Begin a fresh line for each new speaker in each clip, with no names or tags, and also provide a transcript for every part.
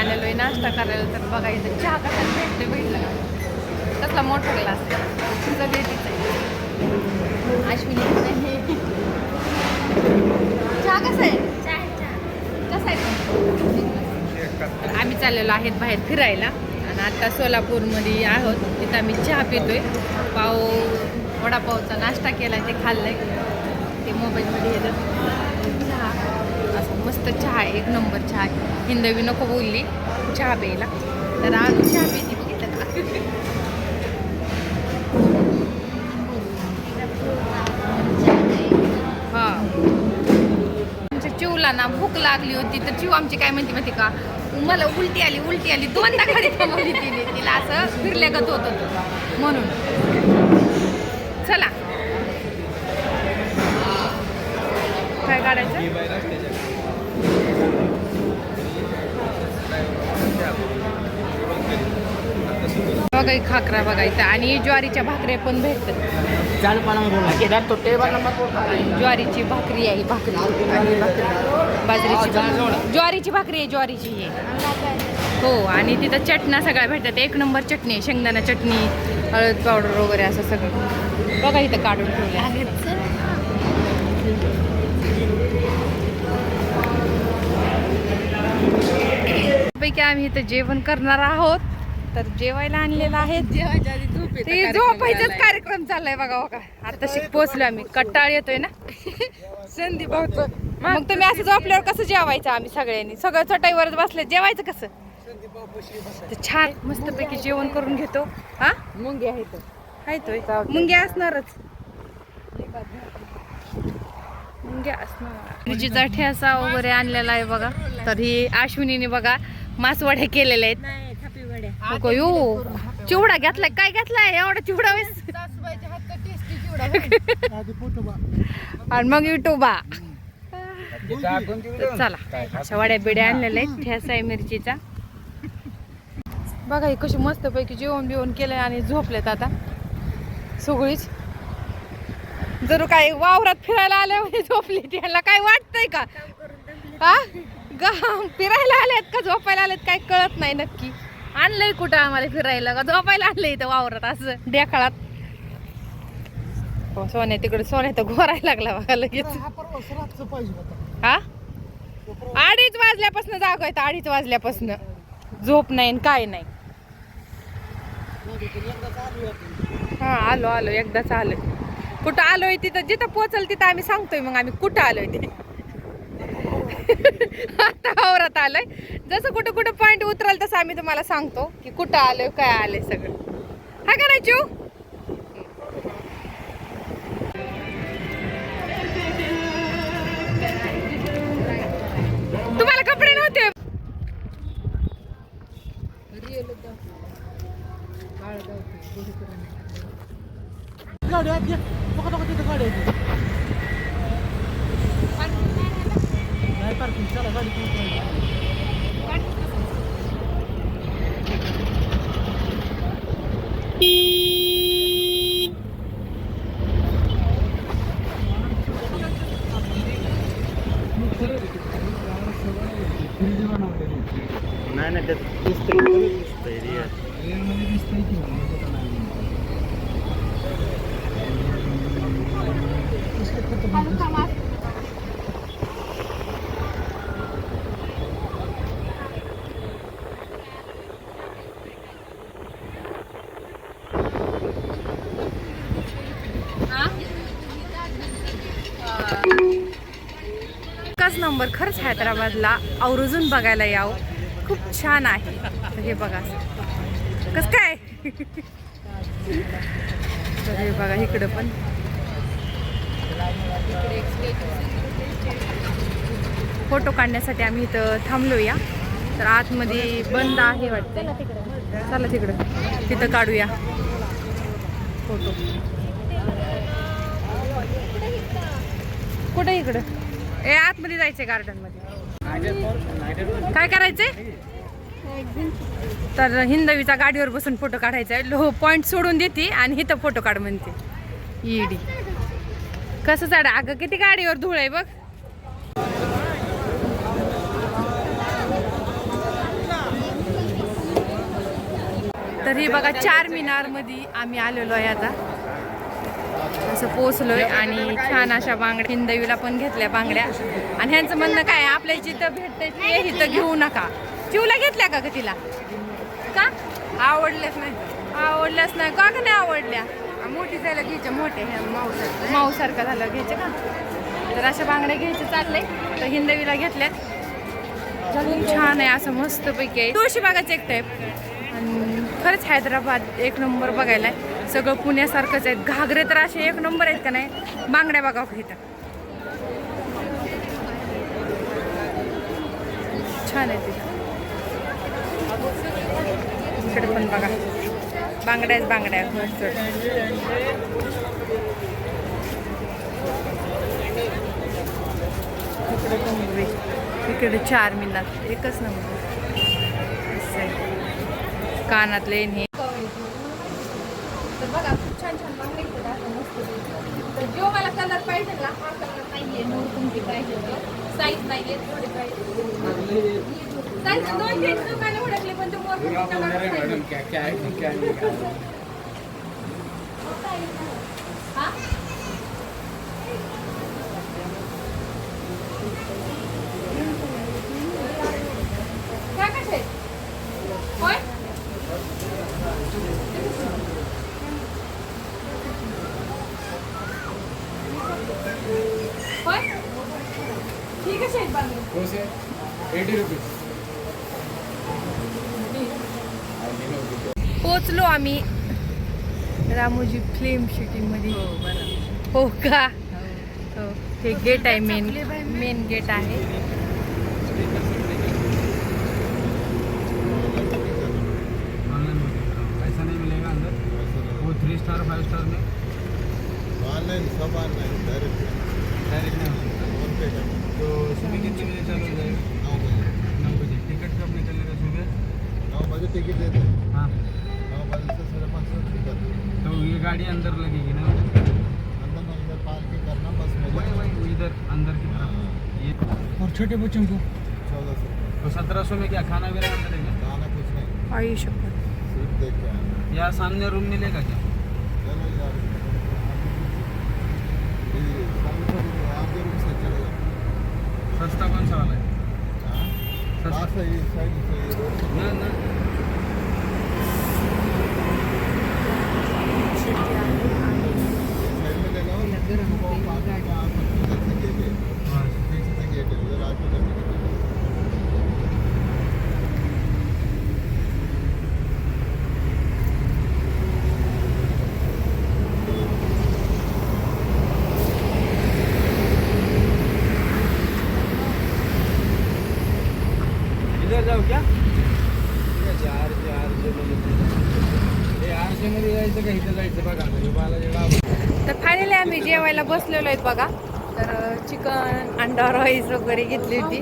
आलेलो आहे नाश्ता करायला तर बघा इथं चहा कसा भेटते भेटला कसला मोठा ग्लास सगळे तिथे अश्विनी आहे. चहा कसा आहे? कसा आहे? आम्ही चाललेलो आहेत बाहेर फिरायला. आणि आता सोलापूरमध्ये आहोत. तिथं आम्ही चहा पितोय. पाव वडापावचा नाश्ता केला ते खाल्लंय. ते मोबाईलमध्ये येतं. मस्त चहा आहे एक नंबर चहा आहे. हिंदवी नको बोलली चहा प्यायला. तर आज चहा प्यायची बघितलं का हा. आमच्या चिवला ना भूक लागली होती तर चिव आमची काय म्हणते माहिती का? मला उलटी आली उलटी आली. दोनदा गाडी थांबवली तिने. तिला असं फिरल्यागत होत होतं. म्हणून. चला. काय काढायचं? बघा खाकरा बघायचा आणि ज्वारीच्या भाकऱ्या पण भेटतात. ज्वारीची भाकरी आहे भाकरी. आणि भाकरी. बाजरीची ज्वारीची भाकरी आहे ज्वारीची ही. हो आणि तिथं चटण्या सगळ्या भेटतात. एक नंबर चटणी आहे शेंगदाणा चटणी हळद पावडर वगैरे असं सगळं. बघा इथं काढून ठेवलं पैकी आम्ही इथं जेवण करणार आहोत. तर जेवायला आणलेलं आहे ते झोपायचाच कार्यक्रम चाललाय बघा बघा. आता शिक पोचलो आम्ही. कट्टाळ येतोय ना? संधी भाऊच. मग तुम्ही असं झोपल्यावर कसं जेवायचं आम्ही सगळ्यांनी? सगळं चटाईवरच बसले जेवायचं कसं? छान मस्त पैकी जेवण करून घेतो. हा?
मुंगी आहे तो
मुंग्या असणारच. मुंग्या असणार. ठेसा वगैरे आणलेला आहे बघा. तर ही अश्विनीने बघा मासवड्या केलेल्या आहेत. नको यो चिवडा घेतलाय काय घेतलाय? एवढा चिवडा आणि मग युट्यूबा चला अशा वड्या बिड्या आणलेल्या आहेत ठेसा आहे मिरचीचा. बघा ही कशी मस्त पैकी जेवण बिवण केलंय आणि झोपलेत आता. सगळीच. जर काय वावरात फिरायला आल्यावर झोपली त्याला काय वाटतंय का? हा फिरायला आल्यात का झोपायला आल्यात काय कळत नाही नक्की. आणलंय कुठं आम्हाला फिरायला? का झोपायला आणलंय इथं वावरात असं? डेकाळात हो सोन्या तिकडे सोन्या तर घोरायला लागला बघा लगेच. हा अडीच वाजल्यापासून जाग आहे अडीच वाजल्यापासून. झोप नाही काय नाही. हा आलो आलो. एकदाच आलोय. कुठं आलोय तिथं जिथं पोचल तिथं आम्ही सांगतोय मग आम्ही कुठं आलोय ते. आता वावरात आलोय. जसं कुठं कुठं पॉईंट उतराल तसं आम्ही तुम्हाला सांगतो की कुठं आलोय काय आलंय सगळं. हा का नाही चिव तुम्हाला कपडे नव्हते?
गाडी आहे बघा बघा तिथं गाडी आहे नाही पार्किंग चला गाडी तुम्ही नाही नाही त्यात दिसतंय दिसतंय रिअल
एकच नंबर खरंच हैदराबादला आवर्जून बघायला यावं. खूप छान आहे. तर हे बघा. कस काय? तर हे बघा इकडं पण. फोटो काढण्यासाठी आम्ही इथं थांबलो या तर आतमध्ये बंद आहे वाटतं चला तिकडं. तिथं काढूया. फोटो. कुठं इकडं? ए आतमध्ये जायचंय गार्डनमध्ये काय करायचंय? तर हिंदवीचा गाडीवर बसून फोटो काढायचा आहे. लो पॉईंट सोडून देते आणि इथं फोटो काढ म्हणते. ईडी कसं चाड अगं किती गाडीवर धूळ आहे बघ. तर हे बघा चार मिनारमध्ये आम्ही आलेलो आहे आता. असं पोचलोय आणि छान अशा बांगड्या हिंदवीला पण घेतल्या बांगड्या. आणि ह्यांचं म्हणणं काय आपल्या जिथं भेटते ते इथं घेऊ नका. चिवला घेतल्या का ग तिला? का? आवडल्याच नाही आवडल्याच नाही. का नाही आवडल्या? मोठी जायला घ्यायच्या मोठे माऊ सारखं झालं घ्यायचे का? तर अशा बांगड्या घ्यायचे चाललंय. तर हिंदवीला घेतल्यात. छान आहे असं मस्त पैकी आहे. तुळशी बागाचं एक टाईप आणि खरंच हैदराबाद एक नंबर बघायला आहे. सगळं पुण्यासारखंच आहे. घागरे तर असे एक नंबर आहेत का नाही? बांगड्या बघा इथं. छान आहे तिथं. इकडे पण बघा. बांगड्याच बांगड्या इकडे पण इकडे चार मिनार. एकच नंबर. असं आहे. कानातले हे. छान छान बांगड्या इथं दाखवा मस्त तर जो मला कलर पाहिजे ना हा कलर नाहीये. नऊ तुमची पाहिजे साईज नाहीये थोडे पाहिजे साईज दोन तीन दुकाने ओळखले पण तो मोठा कलर हा काय कसे होय होय बांगडे
एटी रुपीज
पोचलो आम्ही. रामोजी फिल्म सिटीमध्ये हो का? हो. हे गेट आहे मेन मेन गेट आहे
ऐसा नहीं मिलेगा अंदर. वो थ्री स्टार फाइव स्टार में
ऑनलाइन सब ऑनलाइन डायरेक्ट
डायरेक्ट टिकट
देते हैं।
हाँ।
से साढ़े पाँच सौ टिकट
तो ये गाड़ी अंदर लगेगी ना?
अंदर में इधर पार्किंग करना बस
वही वही इधर अंदर की
हाँ,
तरफ़ ये और छोटे बच्चों को?
चौदह सौ
तो सत्रह सौ में क्या खाना वगैरह अंदर है
खाना कुछ नहीं।
आई
सीट देख के आना।
यहाँ सामने रूम मिलेगा क्या? सस्ता कौन सा वाला है?
हाँ?
सस्ता।
से
ना ना। जाऊ क्या? चार चार आरशे मध्ये जायचं का इथं जायचं बघा मला जेव्हा
तर फायनली आम्ही जेवायला बसलेलो आहेत बघा. तर चिकन अंडा राईस वगैरे घेतली होती.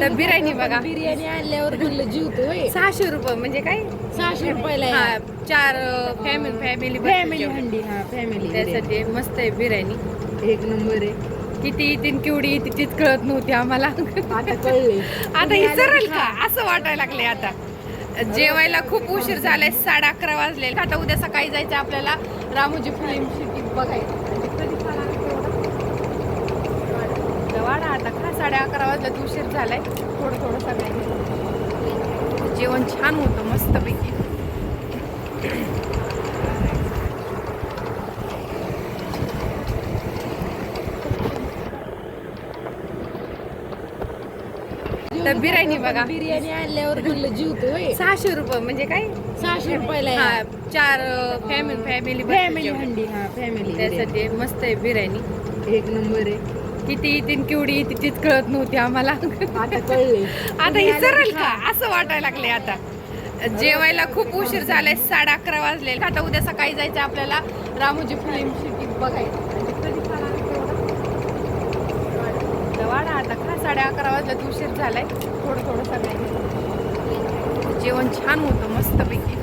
तर बिर्याणी बघा.
बिर्याणी आणल्यावर म्हणलं जीवतोय
सहाशे रुपये म्हणजे काय?
सहाशे रुपयाला.
हा चार फॅमिली फॅमिली
फॅमिली हंडी हा फॅमिली
त्यासाठी मस्त आहे बिर्याणी.
एक नंबर आहे.
किती येतील केवढी येते तीच कळत नव्हती आम्हाला.
आता
सरळ का असं वाटायला लागले आता. जेवायला खूप उशीर झालाय साडे अकरा वाजले. आता उद्या सकाळी जायचं आपल्याला रामोजी फिल्म सिटी वाडा. आता का साडे अकरा वाजल्यात उशीर झालाय. थोडं थोडं सगळ्यांनी. जेवण छान होतं मस्तपैकी. तर बिर्याणी बघा.
बिर्याणी आणल्यावर म्हणलं जीवतोय
सहाशे रुपये म्हणजे काय?
सहाशे रुपयाला.
हा चार फॅमिली फॅमिली
फॅमिली हंडी हा फॅमिली
त्यासाठी मस्त आहे बिर्याणी.
एक नंबर आहे.
किती येतील केवढी येते तीच कळत नव्हती आम्हाला.
आता कळले
आता ही सरळ का असं वाटायला लागले आता. जेवायला खूप उशीर झालाय साडे अकरा वाजले आता उद्या सकाळी जायचं आपल्याला. रामोजी फिल्म सिटी बघायला म्हणजे कधी चालणार तेवढं? तर वाडा आता का साडे अकरा वाजल्यात उशीर झालाय. थोडं थोडं सगळ्यांनी जेवण छान होतं मस्तपैकी.